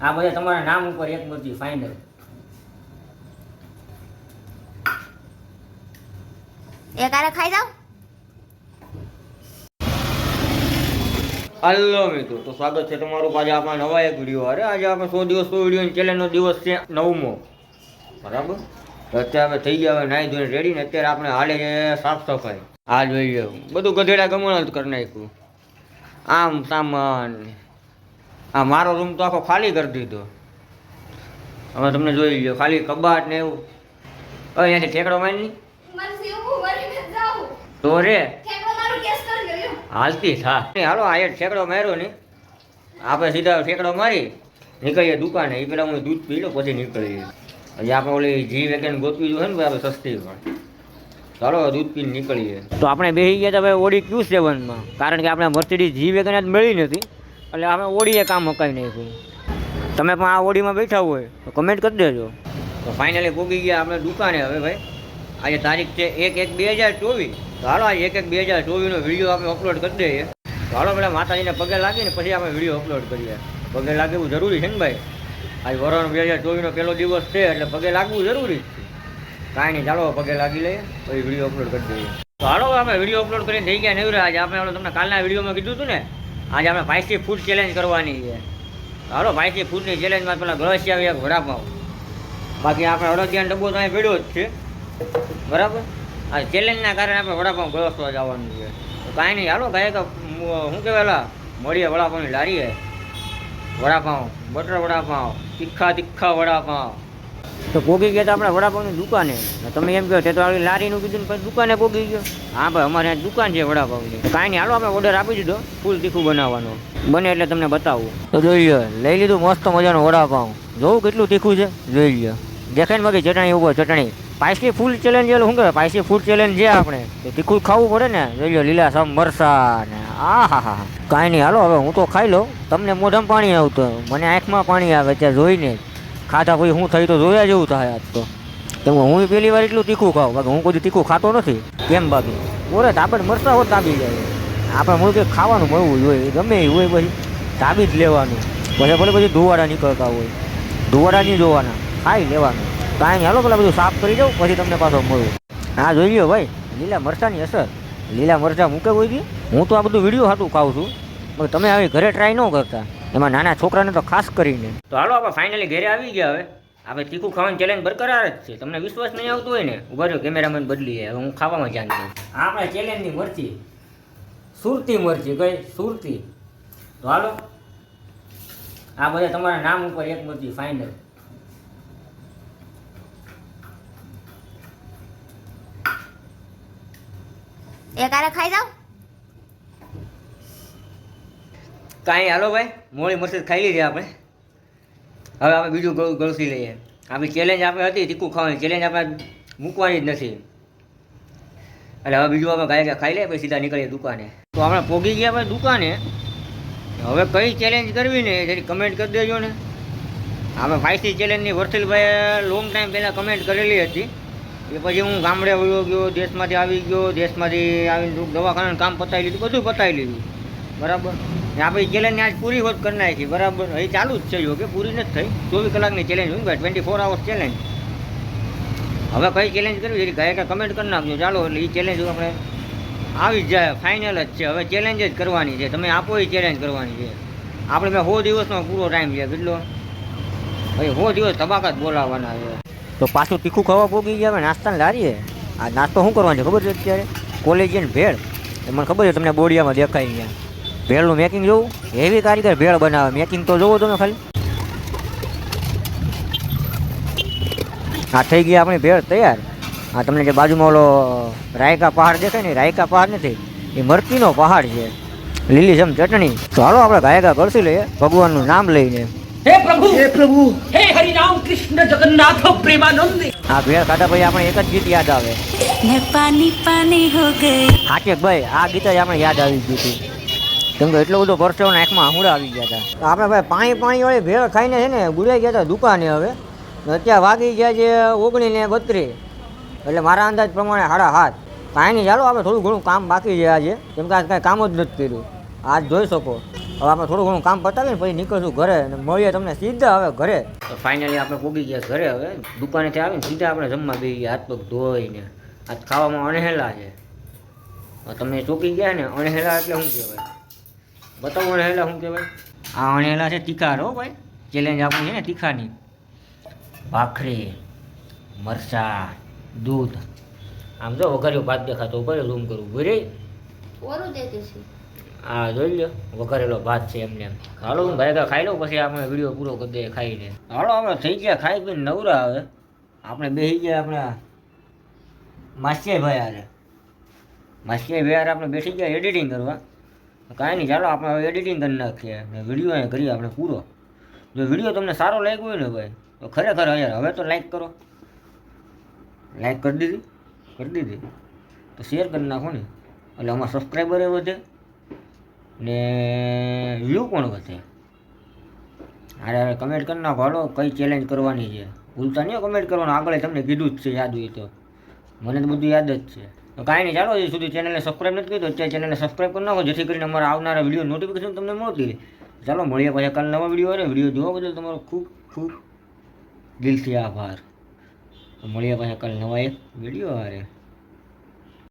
આ બધા તમારા નામ ઉપર એક મૂર્તિ ફાઇનલ એક આરે ખાઈ જાવ હલો મિત્રો તો સ્વાગત છે તમારું આજે આપણા નવા એક વીડિયો અરે આજે આપણે સો દિવસ સો વીડિયો ચેલેન્જનો દિવસ છે નવમો. બરાબર? અત્યારે થઈ ગયા હવે નાહી ધોઈને રેડી ને અત્યારે આપણે હાલે છે સાફ સફાઈ. આ જોઈએ બધું ગધેડા ગમણ જ કરી નાખ્યું. આમ સામાન. આ મારો રૂમ તો આખો ખાલી કરી દીધો. હવે તમને જોઈ લો ખાલી કબાટ ને એવું. હવે અહીંયાથી ઠેકડો મારી તો રે. ઠેકડો મારું કેસ હાલતી થા હાલો આ ઠેકડો માર્યો ને. આપણે સીધા ઠેકડો મારી નીકળીએ દુકાને. એ પેલા હું દૂધ પી લો પછી નીકળીએ. હજી આપણે ઓલી જી વેગન ગોતવી જોઈએ ને ભાઈ આપણે સસ્તી પણ. ચાલો દૂધ પીને નીકળીએ. તો આપણે બેસી ગયા હતા ભાઈ ઓડી ક્યુ સેવનમાં? કારણ કે આપણે મર્સિડીઝ જી વેગન જ મળી નથી એટલે આપણે ઓડીએ કામ મકાઈ નાખ્યું. તમે પણ આ ઓડીમાં બેઠા હોય તો કમેન્ટ કરી દેજો. તો ફાઇનલી પૂગી ગયા આપણે દુકાને હવે ભાઈ. આજે તારીખ છે એક એક બે હજાર ચોવીસ. તો હાલો આજે એક એક બે હજાર ચોવીસનો વીડિયો આપણે અપલોડ કરી દઈએ. તો હાલો પેલા માતાજીને પગે લાગીને પછી આપણે વીડિયો અપલોડ કરીએ. પગે લાગે એવું જરૂરી છે ને ભાઈ? આજે વરણ બે હજાર ચોવીસનો પહેલો દિવસ છે એટલે પગે લાગવું જરૂરી છે. કાંઈ નહીં, ચાલો પગે લાગી લઈએ, પછી વીડિયો અપલોડ કરી દઈએ. તો આપણે વીડિયો અપલોડ કરીને થઈ ગયા નહીં આજે આપણે તમને કાલના વિડીયોમાં કીધું હતું ને આજે આપણે પાંચથી ફૂડ ચેલેન્જ કરવાની છે. હાલો પાંચથી ફૂડની ચેલેન્જમાં પેલા આવી એક વડાપાઉં. બાકી આપણે અડદિયાનો ડબ્બો તો અહીં પડ્યો જ છે. બરાબર? આ ચેલેન્જના કારણે આપણે વડાપાઉં ગળસવા જવાનું છે. તો કાંઈ નહીં, હાલો કાંઈ કે શું કહેવાય મળીએ વડાપાઉંની લારીએ. વડાપાઉં, બટર વડાપાઉં, તીખા તીખા વડાપાવ તો પોગી ગયા તો આપણે વડાપાવની દુકાને. તમે એમ કહો, તે તો આવી લારીનું કીધું ને પછી દુકાને પોગી ગયો. હા ભાઈ, અમારે દુકાન છે વડાપાવની. કાંઈ નહીં, હાલો આપણે ઓર્ડર આપી દીધો, ફૂલ તીખું બનાવવાનો. બને એટલે તમને બતાવું. તો જોઈ લો લઈ લીધું મસ્ત મજાનો વડાપાવ. જોવું કેટલું તીખું છે? જોઈ લો દેખાય ને બાકી ચટણી ઊભો, ચટણી. પાયસી ફૂલ ચેલેન્જ એટલે શું કહેવાય? પાયસી ફૂડ ચેલેન્જ છે આપણે. તો તીખું ખાવું પડે ને, જોઈ લો લીલા સમ મરસા ને. આ હા હા કાંઈ નહીં, હાલો, હવે હું તો ખાઈ લઉં. તમને મોઢામાં પાણી આવતું. મને આંખમાં પાણી આવે ત્યાં જોઈને ખાધા પછી હું થઈ તો જોયા જેવું થાય આજ તો. તેમ હું પહેલી વાર એટલું તીખું ખાઉં, બાકી હું કોઈ તીખું ખાતો નથી. કેમ બાકી? બોલે તાબડ મરસા હોત તાબી જાય. આપણે મૂળ કે ખાવાનું મળવું જોઈએ ગમે એ હોય પછી તાબી જ લેવાનું. પછી ભલે પછી ધુવાડા નીકળતા હોય. ધુવાડા નહીં જોવાના, ખાઈ લેવાનું. કાંઈ હાલો પેલા બધું સાફ કરી દઉં, પછી તમને પાછો મળું. હા જોઈ લો ભાઈ, લીલા મરચાંની અસર. લીલા મરચાં મૂકે હોય છે હું તો આ બધું વીડિયો હાટું ખાઉં છું. તમે આવી ઘરે ટ્રાય ન કરતા. એમાં નાના છોકરાને તો ખાસ કરીને. તો હાલો આપણે ફાઇનલી ઘરે આવી ગયા હવે. આપણે તીખું ખાવાનું ચેલેન્જ બરકરાર જ છે. તમને વિશ્વાસ નહીં આવતો હોય ને ઊભા રહ્યો કેમેરામેન બદલીએ હવે હું ખાવામાં જાણ છું આપણે ચેલેન્જની મરચી. સુરતી મરચી કઈ? સુરતી. તો હાલો. આ બધા તમારા નામ ઉપર એક મરચી ફાઇનલ એક આરે ખાઈ જાવ કાંઈ હાલો ભાઈ મોડી મરસી ખાઈ લીધી આપણે. હવે આપણે બીજું ગળ ગળસી લઈએ. આપણી ચેલેન્જ આપણે હતી, તીખું ખાવાની. ચેલેન્જ આપણે મૂકવાની જ નથી. એટલે હવે બીજું આપણે ગાય ખાઈ લઈએ, પછી સીધા નીકળીએ દુકાને. તો આપણે પોગી ગયા આપણે દુકાને. હવે કઈ ચેલેન્જ કરવી ને જરી કમેન્ટ કરી દેજો ને. આપણે ફાઇસી ચેલેન્જની વર્થિલભાઈએ લોંગ ટાઈમ પહેલાં કમેન્ટ કરેલી હતી. એ પછી હું ગામડે વયો ગયો, દેશમાંથી આવી ગયો, દેશમાંથી આવીને દવાખાનાનું કામ પતાવી લીધું, બધું પતાવી લીધું. બરાબર? આપણે ચેલેન્જ આજ પૂરી હોત કરી નાખી. બરાબર? એ ચાલુ જ છે જો કે પૂરી નથી થઈ. ચોવીસ કલાકની ચેલેન્જ હોય ભાઈ ટ્વેન્ટી ફોર અવર્સ ચેલેન્જ હવે કઈ ચેલેન્જ કરવી? એટલે ગાયકા કમેન્ટ કરી નાખજો. ચાલો, એટલે એ ચેલેન્જ આપણે આવી જ જાય. ફાઇનલ જ છે. હવે ચેલેન્જ જ કરવાની છે. તમે આપો એ ચેલેન્જ કરવાની છે. આપણે મેં સો દિવસનો પૂરો ટાઈમ છે કેટલો? ભાઈ સો દિવસ ધબાકા જ બોલાવવાના છે. તો પાછું તીખું ખાવા પોગી ગયા હવે નાસ્તાને લારીએ. આ નાસ્તો શું કરવાનો છે ખબર છે અત્યારે? કોલેજિયન ભેળ. એ મને ખબર છે, તમને બોડિયામાં દેખાય ત્યાં ભેળનું મેકિંગ જોવું? એવી કારીગર ભેળ બનાવે. મેકિંગ તો જોવો તમે ખાલી. આ થઈ ગઈ આપણી ભેળ તૈયાર. આ તમને જે બાજુમાં ઓલો રાયકા પહાડ દેખાય ને રાયકા પહાડ નથી. એ મરતીનો પહાડ છે. લીલી જમ ચટણી. ચાલો આપણે ગાયકા કરશી લઈએ ભગવાનનું નામ લઈને. હે પ્રભુ! હે પ્રભુ! હે હરિ રામ કૃષ્ણ જગન્નાથ પ્રેમાનંદ! આ ભેળ કાઢા ભાઈ આપણે એક જ ગીત યાદ આવે. ને પાની પાની હો ગઈ. હા કે ભાઈ આ ગીત જ આપણે યાદ આવી ગયું હતું. કેમ કે એટલો બધો પરસેવો નાખમાં હુડા આવી ગયા હતા આપણે ભાઈ પાણી પાણી વાળી ભેળ ખાઈને છે ને ગુડાઈ ગયા હતા દુકાને હવે. અત્યારે વાગી ગયા છે ઓગણી ને બત્રીસ. એટલે મારા અંદાજ પ્રમાણે સાડા હાથ કાંઈ નહીં ચાલો આપણે થોડું ઘણું કામ બાકી છે આજે. કેમ કે આજ કાંઈ કામ જ નથી કર્યું. આજ જોઈ શકો. હવે આપણે થોડું ઘણું કામ પતાવીને પછી નીકળશું ઘરે અને મળીએ તમને સીધા હવે ઘરે. ફાઇનલી આપણે પોગી ગયા ઘરે હવે. દુકાનેથી આવીને સીધા આપણે જમવા બી હાથ પગ ધોઈને. આજ ખાવામાં અણહેલા છે. તમે ચોકી ગયા ને અણહેલા એટલે શું કહેવાય? બતાવો રહેલા શું કહેવાય? આ અણેલા છે તીખાર હો ભાઈ. ચેલેન્જ આપણું છે ને તીખાની ભાખરી મરચા દૂધ. આમ જો વઘાર્યો ભાત દેખાતો ઉપર રૂમ કરવું બરે હા આ જોઈ લો વઘારેલો ભાત છે એમને એમ. હાલો હું ભાઈ ખાઈ લઉં પછી આપણે વીડિયો પૂરો કરી દઈએ ખાઈને હાલો આપણે થઈ ગયા ખાઈ પીને નવરા આવે આપણે બેસી ગયા આપણે માસિયાઈ ભાઈ હારે. માસિયાઈ ભાઈ આપણે બેસી ગયા એડિટિંગ કરવા. કાંઈ નહીં, ચાલો આપણે હવે એડિટિંગ કરી નાખીએ. અને વીડિયો અહીંયા કરીએ આપણે પૂરો. જો વીડિયો તમને સારો લાગ્યો હોય ને ભાઈ, તો ખરેખર યાર હવે તો લાઈક કરો. લાઈક કરી દીધી કરી દીધી. તો શેર કરી નાખો ને. એટલે અમારા સબસ્ક્રાઈબરે વધે ને વ્યૂ પણ વધે. અરે કમેન્ટ કરી નાખો. હાલો, કઈ ચેલેન્જ કરવાની છે? ભૂલતા નહીં કમેન્ટ કરવાનું. આગળ તમને કીધું જ છે, યાદ હોય તો. મને તો બધું યાદ જ છે. કાંઈ નહીં, ચાલો, હજી સુધી ચેનલને સબસ્ક્રાઈબ નથી કરી તો અત્યારે ચેનલને સબસ્ક્રાઈબ કરી નાખો, જેથી કરીને અમારા આવનારા વીડિયો નોટિફિકેશન તમને મળતી રહે. ચાલો, મળીએ પછી કાલ નવા વીડિયો આવે વીડિયો જોવા બદલ તમારો ખૂબ ખૂબ દિલથી આભાર. મળીએ પાછા કાલ નવા એક વીડિયો આવે.